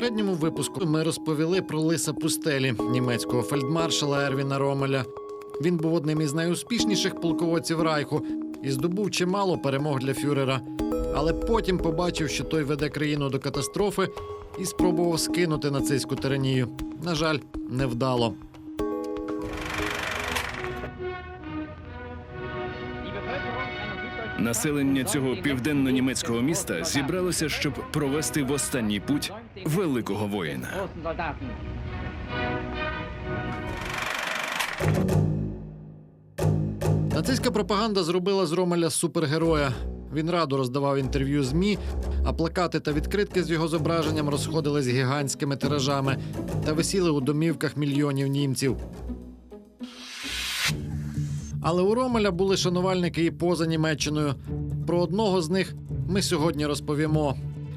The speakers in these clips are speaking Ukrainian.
попередньому випуску ми розповіли про лиса пустелі німецького фельдмаршала Ервіна Ромеля. Він був одним із найуспішніших полководців Райху і здобув чимало перемог для фюрера. Але потім побачив, що той веде країну до катастрофи, і спробував скинути нацистську тиранію. На жаль, невдало. Населення цього південно-німецького міста зібралося, щоб провести в останній путь великого воїна. Нацистська пропаганда зробила з Ромеля супергероя. Він радо роздавав інтерв'ю ЗМІ, а плакати та відкритки з його зображенням розходились гігантськими тиражами та висіли у домівках мільйонів німців. Але у Ромеля були шанувальники і поза Німеччиною. Про одного з них ми сьогодні розповімо.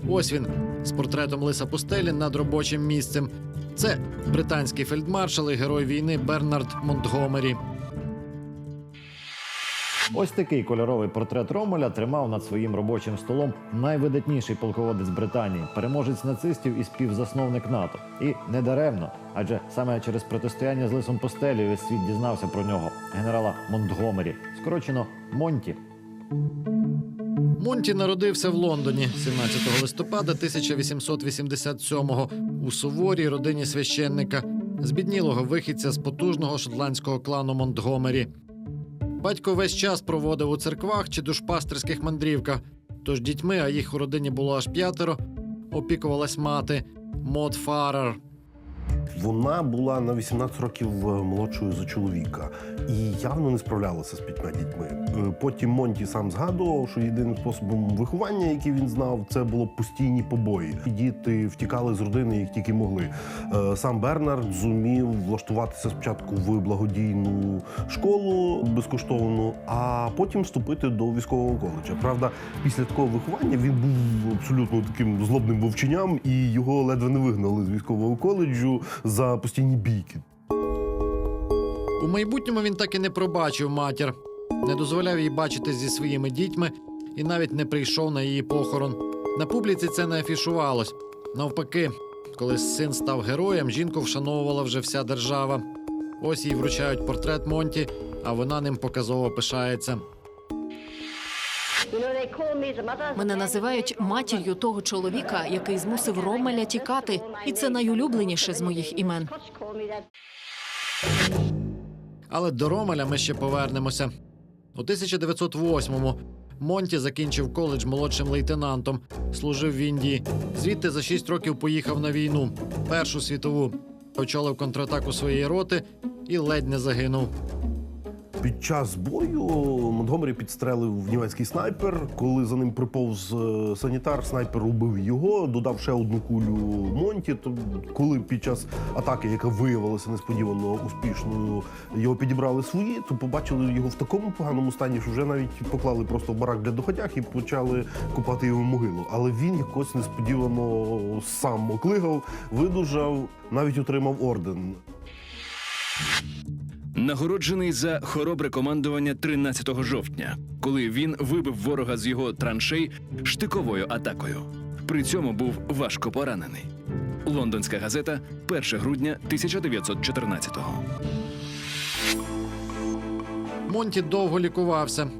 Ось він з портретом Лиса Пустелі над робочим місцем. Це британський фельдмаршал і герой війни Бернард Монтгомері. Ось такий кольоровий портрет Ромеля тримав над своїм робочим столом найвидатніший полководець Британії, переможець нацистів і співзасновник НАТО. І не даремно, адже саме через протистояння з лисом Постелі весь світ дізнався про нього, генерала Монтгомері, скорочено Монті. Монті народився в Лондоні 17 листопада 1887-го у суворій родині священника, збіднілого вихідця з потужного шотландського клану Монтгомері. Батько весь час проводив у церквах чи душпастерських мандрівках. Тож дітьми, а їх у родині було аж п'ятеро, опікувалась мати Мод Фарер. Вона була на 18 років е, молодшою за чоловіка і явно не справлялася з п'ятьма дітьми. Е, Потім Монті сам згадував, що єдиним способом виховання, який він знав, це було постійні побої. Діти втікали з родини, як тільки могли. Е, Сам Бернард зумів влаштуватися спочатку в благодійну школу безкоштовну, а потім вступити до військового коледжа. Правда, після такого виховання він був абсолютно таким злобним вовченням, і його ледве не вигнали з військового коледжу за постійні бійки. У майбутньому він так і не пробачив матір, не дозволяв їй бачити зі своїми дітьми і навіть не прийшов на її похорон. На публіці це не афішувалось. Навпаки, коли син став героєм, жінку вшановувала вже вся держава. Ось їй вручають портрет Монті, а вона ним показово пишається. Мене називають матір'ю того чоловіка, який змусив Ромеля тікати, і це найулюбленіше з моїх імен. Але до Ромеля ми ще повернемося. У 1908-му Монті закінчив коледж молодшим лейтенантом, служив в Індії. Звідти за 6 років поїхав на війну, Першу світову. Очолив контратаку своєї роти і ледь не загинув. Під час бою Монтгомері підстрелив німецький снайпер. Коли за ним приповз е, санітар, снайпер убив його, додав ще одну кулю Монті. То коли під час атаки, яка виявилася несподівано успішною, його підібрали свої, то побачили його в такому поганому стані, що вже навіть поклали просто в барак для доходяг і почали купати його могилу. Але він якось несподівано сам оклигав, видужав, навіть отримав орден. Нагороджений за хоробре командування 13 жовтня, коли він вибив ворога з його траншей штиковою атакою. При цьому був важко поранений. Лондонська газета, 1 грудня 1914-го. Монті довго лікувався,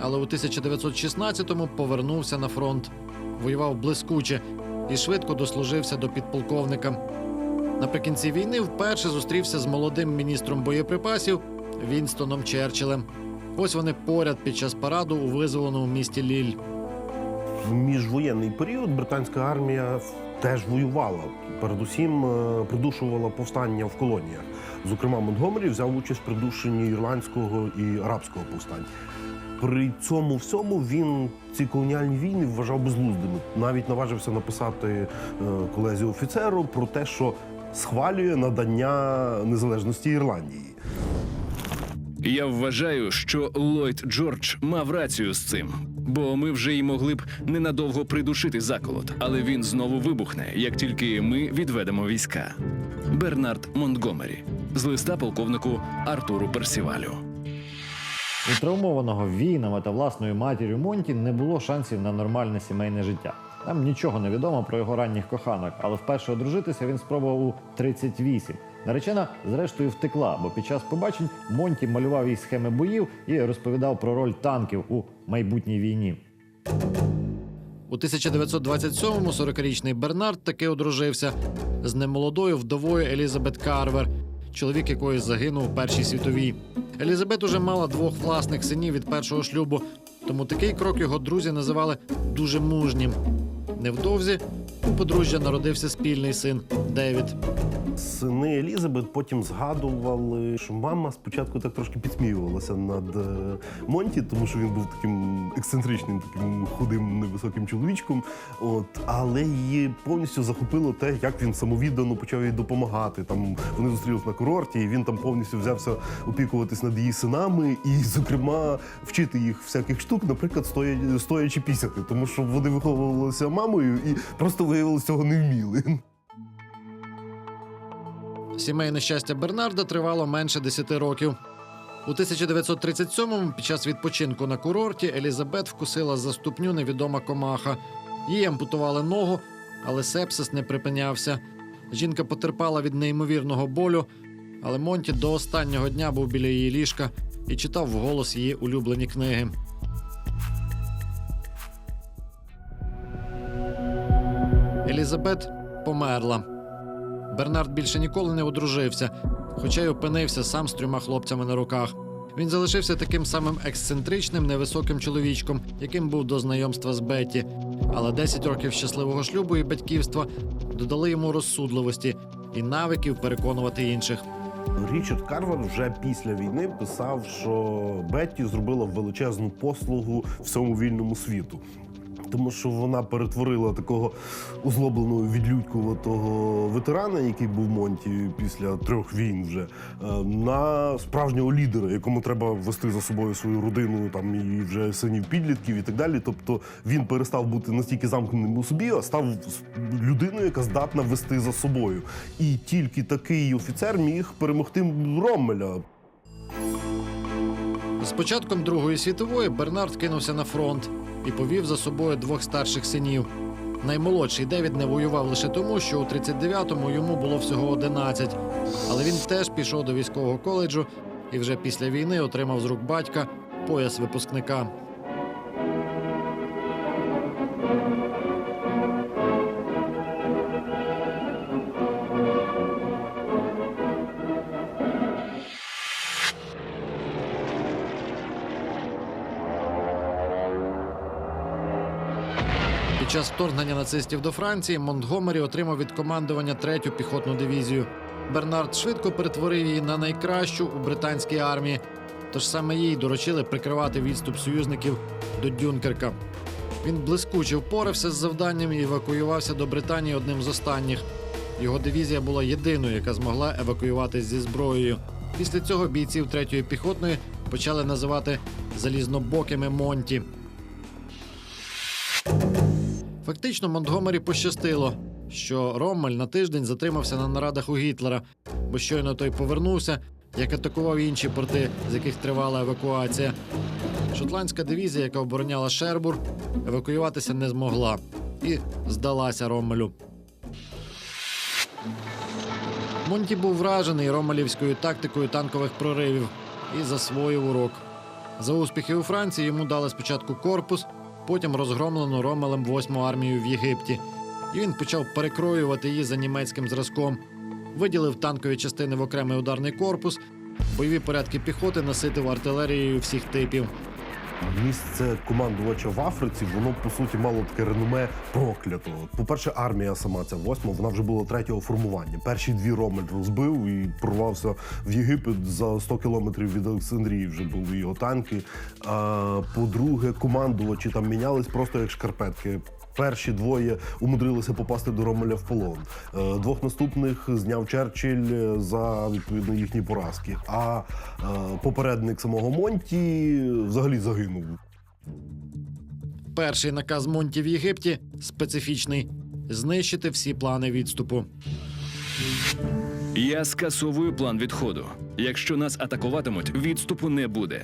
але у 1916-му повернувся на фронт. Воював блискуче і швидко дослужився до підполковника. Наприкінці війни вперше зустрівся з молодим міністром боєприпасів Вінстоном Черчиллем. Ось вони поряд під час параду у визволеному місті Ліль. В міжвоєнний період британська армія теж воювала. Передусім е, придушувала повстання в колоніях. Зокрема, Монтгомері взяв участь в придушенні ірландського і арабського повстань. При цьому всьому він ці колоніальні війни вважав безглуздими. Навіть наважився написати е, колезі офіцеру про те, що схвалює надання незалежності Ірландії. Я вважаю, що Ллойд Джордж мав рацію з цим, бо ми вже й могли б ненадовго придушити заколот, але він знову вибухне, як тільки ми відведемо війська. Бернард Монтгомері з листа полковнику Артуру Персівалю. У травмованого війнами та власною матір'ю Монті не було шансів на нормальне сімейне життя. Нам нічого не відомо про його ранніх коханок, але вперше одружитися він спробував у 38. Наречена, зрештою, втекла, бо під час побачень Монті малював їй схеми боїв і розповідав про роль танків у майбутній війні. У 1927-му 40-річний Бернард таки одружився з немолодою вдовою Елізабет Карвер, чоловік якої загинув у Першій світовій. Елізабет уже мала двох власних синів від першого шлюбу, тому такий крок його друзі називали дуже мужнім. Невдовзі у подружжя народився спільний син Девід. Сини Елізабет потім згадували, що мама спочатку так трошки підсміювалася над е, Монті, тому що він був таким ексцентричним, таким худим, невисоким чоловічком. От, але її повністю захопило те, як він самовіддано почав їй допомагати. Там вони зустрілись на курорті, і він там повністю взявся опікуватись над її синами, і, зокрема, вчити їх всяких штук, наприклад, стоя- стоячи пісяти, тому що вони виховувалися мамою і просто виявилося цього не вміли. Сімейне щастя Бернарда тривало менше 10 років. У 1937-му під час відпочинку на курорті Елізабет вкусила за ступню невідома комаха. Їй ампутували ногу, але сепсис не припинявся. Жінка потерпала від неймовірного болю, але Монті до останнього дня був біля її ліжка і читав вголос її улюблені книги. Елізабет померла. Бернард більше ніколи не одружився, хоча й опинився сам з трьома хлопцями на руках. Він залишився таким самим ексцентричним, невисоким чоловічком, яким був до знайомства з Бетті. Але 10 років щасливого шлюбу і батьківства додали йому розсудливості і навиків переконувати інших. Річард Карвер вже після війни писав, що Бетті зробила величезну послугу всьому вільному світу. Тому що вона перетворила такого озлобленого відлюдькуватого ветерана, який був Монті після трьох війн, вже е, на справжнього лідера, якому треба вести за собою свою родину, там і вже синів підлітків і так далі. Тобто він перестав бути настільки замкненим у собі, а став людиною, яка здатна вести за собою. І тільки такий офіцер міг перемогти Роммеля. З початком Другої світової Бернард кинувся на фронт і повів за собою двох старших синів. Наймолодший Девід не воював лише тому, що у 39-му йому було всього 11. Але він теж пішов до військового коледжу і вже після війни отримав з рук батька пояс випускника. Під час вторгнення нацистів до Франції Монтгомері отримав від командування третю піхотну дивізію. Бернард швидко перетворив її на найкращу у британській армії. Тож саме їй доручили прикривати відступ союзників до Дюнкерка. Він блискуче впорався з завданням і евакуювався до Британії одним з останніх. Його дивізія була єдиною, яка змогла евакуюватись зі зброєю. Після цього бійців третьої піхотної почали називати залізнобокими Монті. Фактично, Монтгомері пощастило, що Роммель на тиждень затримався на нарадах у Гітлера, бо щойно той повернувся, як атакував інші порти, з яких тривала евакуація. Шотландська дивізія, яка обороняла Шербур, евакуюватися не змогла і здалася Роммелю. Монті був вражений ромелівською тактикою танкових проривів і засвоїв урок. За успіхи у Франції йому дали спочатку корпус, потім розгромлену Ромелем 8-му армію в Єгипті. І він почав перекроювати її за німецьким зразком, виділив танкові частини в окремий ударний корпус, бойові порядки піхоти наситив артилерією всіх типів. Місце командувача в Африці, воно по суті мало таке реноме проклятого. По-перше, армія сама ця восьма, вона вже була третього формування. Перші дві Ромель розбив і прорвався в Єгипет за 100 кілометрів від Олександрії. Вже були його танки. По-друге, командувачі там мінялись просто як шкарпетки. Перші двоє умудрилися попасти до Ромеля в полон. Е, Двох наступних зняв Черчилль за відповідно їхні поразки. А е, попередник самого Монті взагалі загинув. Перший наказ Монті в Єгипті специфічний знищити всі плани відступу. Я скасовую план відходу. Якщо нас атакуватимуть, відступу не буде.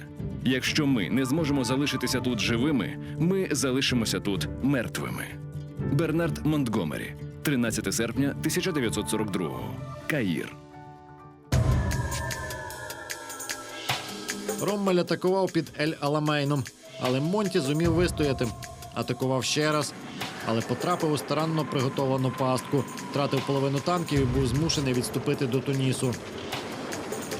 Якщо ми не зможемо залишитися тут живими, ми залишимося тут мертвими. Бернард Монтгомері, 13 серпня 1942. Каїр. Роммель атакував під Ель Аламейном, але Монті зумів вистояти. Атакував ще раз, але потрапив у старанно приготовану пастку, втратив половину танків і був змушений відступити до Тунісу.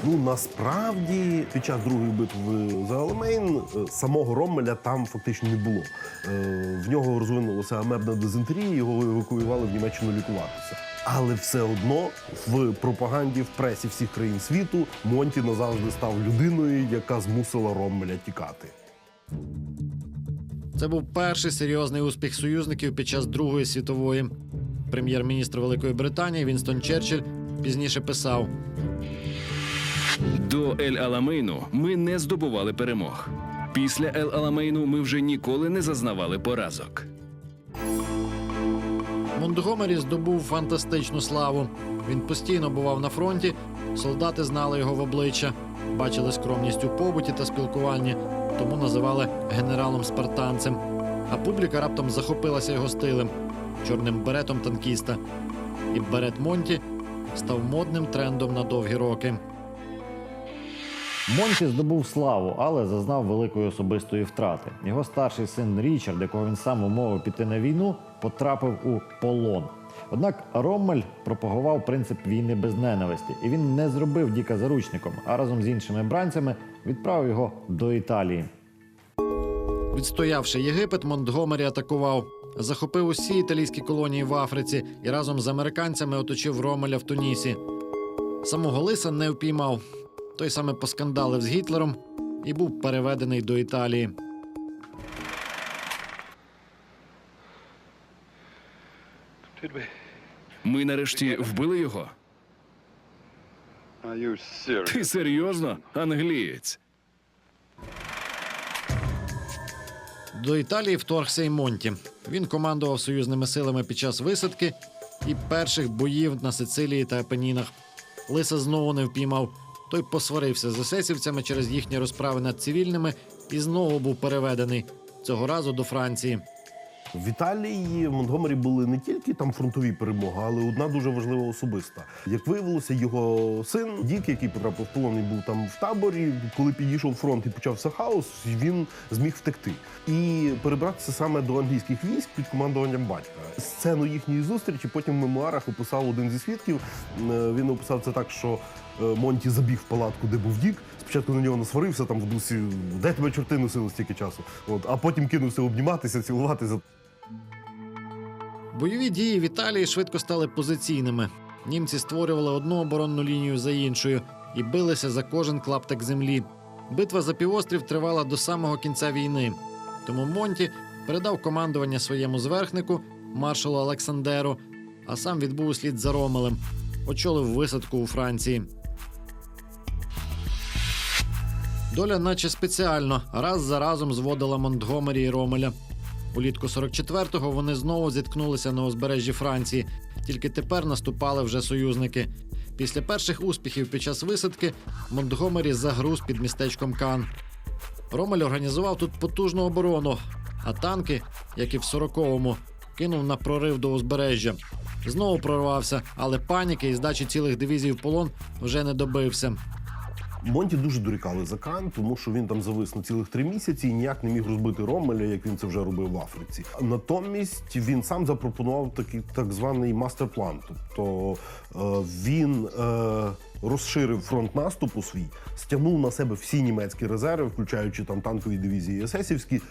Ну насправді під час другої битви за Аламейн е, самого Роммеля там фактично не було. Е, В нього розвинулася амебна дизентерія, його евакуювали в Німеччину лікуватися. Але все одно в пропаганді, в пресі всіх країн світу Монті назавжди став людиною, яка змусила Роммеля тікати. Це був перший серйозний успіх союзників під час Другої світової. Прем'єр-міністр Великої Британії Вінстон Черчилль пізніше писав: До Ель Аламейну ми не здобували перемог. Після Ель Аламейну ми вже ніколи не зазнавали поразок. Монтгомері здобув фантастичну славу. Він постійно бував на фронті, солдати знали його в обличчя, бачили скромність у побуті та спілкуванні, тому називали генералом спартанцем. А публіка раптом захопилася його стилем чорним беретом танкіста. І берет Монті став модним трендом на довгі роки. Монті здобув славу, але зазнав великої особистої втрати. Його старший син Річард, якого він сам умовив піти на війну, потрапив у полон. Однак Роммель пропагував принцип війни без ненависті, і він не зробив Діка заручником, а разом з іншими бранцями відправив його до Італії. Відстоявши Єгипет, Монтгомері атакував, захопив усі італійські колонії в Африці і разом з американцями оточив Ромеля в Тунісі. Самого лиса не впіймав. Той саме поскандалив з Гітлером і був переведений до Італії. Ми нарешті вбили його. Ти серйозно, англієць? До Італії вторгся й Монті. Він командував союзними силами під час висадки і перших боїв на Сицилії та Апенінах. Лиса знову не впіймав. Той посварився з есесівцями через їхні розправи над цивільними і знову був переведений цього разу до Франції. В Італії в Монтгомері були не тільки там фронтові перемоги, але одна дуже важлива особиста. Як виявилося, його син Дік, який потрапив в полон був там в таборі, коли підійшов фронт і почався хаос, він зміг втекти і перебратися саме до англійських військ під командуванням батька. Сцену їхньої зустрічі потім в мемуарах описав один зі свідків. Е, Він описав це так, що Монті забіг в палатку, де був Дік. Спочатку на нього насварився там в дусі, де тебе чорти носили стільки часу. От, а потім кинувся обніматися, цілуватися. Бойові дії в Італії швидко стали позиційними. Німці створювали одну оборонну лінію за іншою і билися за кожен клаптик землі. Битва за півострів тривала до самого кінця війни. Тому Монті передав командування своєму зверхнику, маршалу Олександеру, а сам відбув услід за Ромелем, очолив висадку у Франції. Доля, наче спеціально, раз за разом зводила Монтгомері і Ромеля. Улітку 44-го вони знову зіткнулися на узбережжі Франції, тільки тепер наступали вже союзники. Після перших успіхів під час висадки Монтгомері загруз під містечком Кан. Ромель організував тут потужну оборону, а танки, як і в 40-му, кинув на прорив до узбережжя. Знову прорвався, але паніки і здачі цілих дивізій в полон вже не добився. Монті дуже дорікали за Кан, тому що він там завис на цілих три місяці і ніяк не міг розбити Ромеля, як він це вже робив в Африці. Натомість він сам запропонував такий так званий мастер-план. Тобто е, він е, розширив фронт наступу свій, стягнув на себе всі німецькі резерви, включаючи там танкові дивізії есесівські.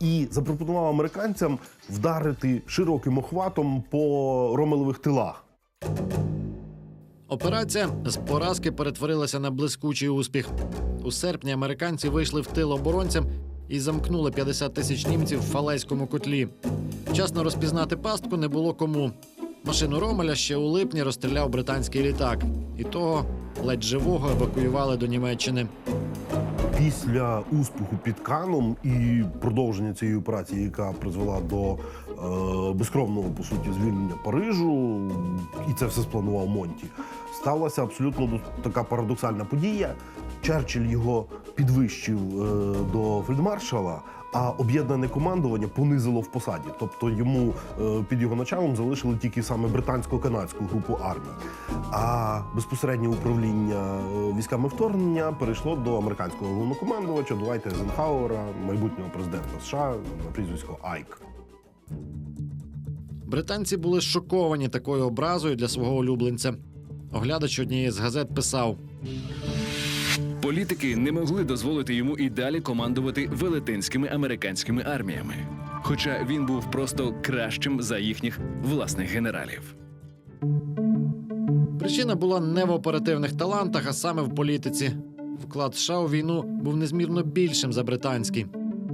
І запропонував американцям вдарити широким охватом по ромелевих тилах. Операція з поразки перетворилася на блискучий успіх. У серпні американці вийшли в тил оборонцям і замкнули 50 тисяч німців в фалейському котлі. Вчасно розпізнати пастку не було кому. Машину Ромеля ще у липні розстріляв британський літак, і того ледь живого евакуювали до Німеччини. Після успіху під Каном і продовження цієї операції, яка призвела до е, безкровного по суті звільнення Парижу, і це все спланував Монті, сталася абсолютно така парадоксальна подія. Черчилль його підвищив е, до фельдмаршала, а об'єднане командування понизило в посаді. Тобто йому е, під його началом залишили тільки саме британсько-канадську групу армій. А безпосереднє управління е, військами вторгнення перейшло до американського головнокомандувача Дуайта Ейзенхауера, майбутнього президента США на прізвисько Айк. Британці були шоковані такою образою для свого улюбленця. Оглядач однієї з газет писав: Політики не могли дозволити йому і далі командувати велетенськими американськими арміями. Хоча він був просто кращим за їхніх власних генералів. Причина була не в оперативних талантах, а саме в політиці. Вклад США у війну був незмірно більшим за британський.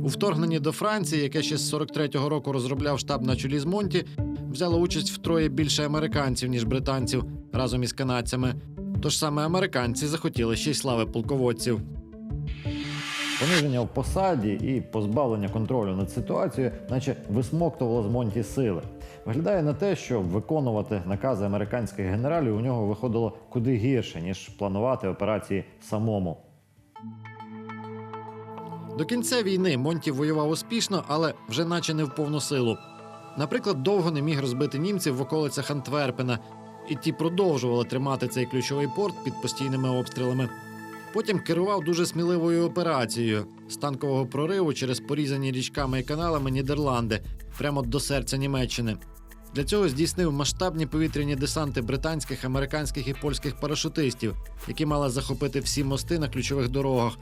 У вторгненні до Франції, яке ще з 43-го року розробляв штаб на чолі з Монті, взяло участь втроє більше американців, ніж британців разом із канадцями. Тож саме американці захотіли ще й слави полководців. Пониження в посаді і позбавлення контролю над ситуацією, наче висмоктувало з Монті сили. Виглядає на те, що виконувати накази американських генералів у нього виходило куди гірше, ніж планувати операції самому. До кінця війни Монті воював успішно, але вже наче не в повну силу. Наприклад, довго не міг розбити німців в околицях Антверпена, і ті продовжували тримати цей ключовий порт під постійними обстрілами. Потім керував дуже сміливою операцією з танкового прориву через порізані річками і каналами Нідерланди прямо до серця Німеччини. Для цього здійснив масштабні повітряні десанти британських, американських і польських парашутистів, які мали захопити всі мости на ключових дорогах.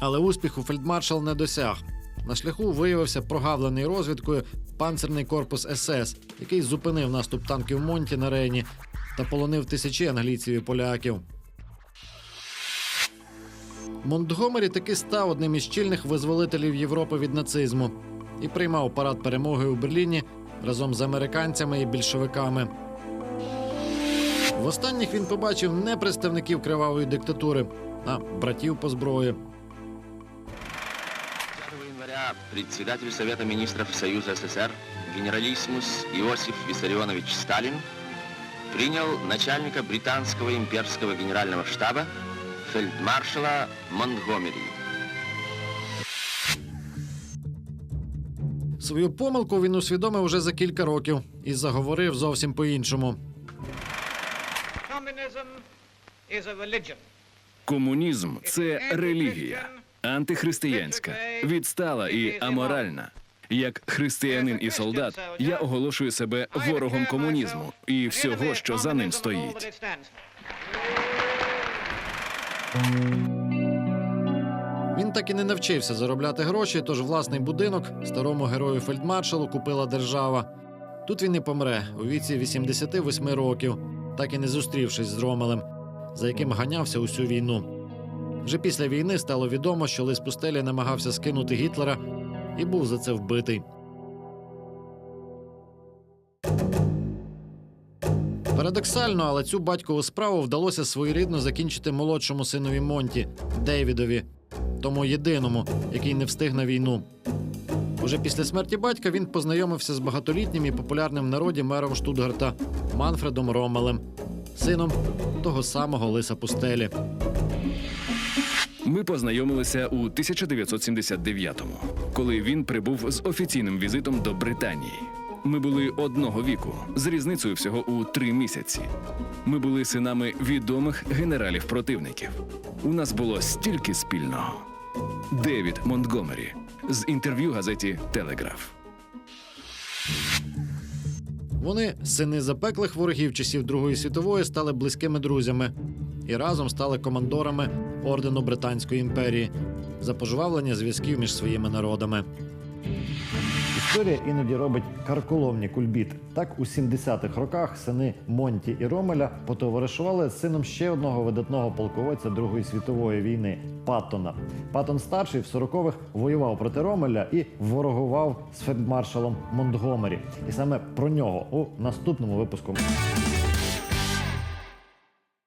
Але успіху фельдмаршал не досяг. На шляху виявився прогавлений розвідкою панцерний корпус СС, який зупинив наступ танків Монті на Рейні та полонив тисячі англійців і поляків. Монтгомері таки став одним із чільних визволителів Європи від нацизму і приймав парад перемоги у Берліні разом з американцями і більшовиками. В останніх він побачив не представників кривавої диктатури, а братів по зброї. 5 января председатель Совета министров Союза СССР генералиссимус Иосиф Виссарионович Сталин принял начальника британского имперского генерального штаба фельдмаршала Монтгомери. Свою помилку він усвідомив уже за кілька років і заговорив зовсім по-іншому. Комунізм це релігія, антихристиянська, відстала і аморальна. Як християнин і солдат, я оголошую себе ворогом комунізму і всього, що за ним стоїть. Він так і не навчився заробляти гроші, тож власний будинок старому герою фельдмаршалу купила держава. Тут він і помре у віці 88 років, так і не зустрівшись з Ромелем, за яким ганявся усю війну. Вже після війни стало відомо, що лис пустелі намагався скинути Гітлера і був за це вбитий. Парадоксально, але цю батькову справу вдалося своєрідно закінчити молодшому синові Монті Дейвідові, тому єдиному, який не встиг на війну. Уже після смерті батька він познайомився з багатолітнім і популярним в народі мером Штутгарта Манфредом Ромелем, сином того самого лиса пустелі. Ми познайомилися у 1979-му, коли він прибув з офіційним візитом до Британії. Ми були одного віку з різницею всього у три місяці. Ми були синами відомих генералів-противників. У нас було стільки спільного. Девід Монтгомері з інтерв'ю газеті Телеграф. Вони, сини запеклих ворогів часів Другої світової, стали близькими друзями і разом стали командорами ордену Британської імперії за пожвавлення зв'язків між своїми народами. Історія іноді робить карколомні кульбіти. Так, у 70-х роках сини Монті і Ромеля потоваришували з сином ще одного видатного полководця Другої світової війни Паттона. Паттон старший в 40-х воював проти Ромеля і ворогував з фельдмаршалом Монтгомері. І саме про нього у наступному випуску.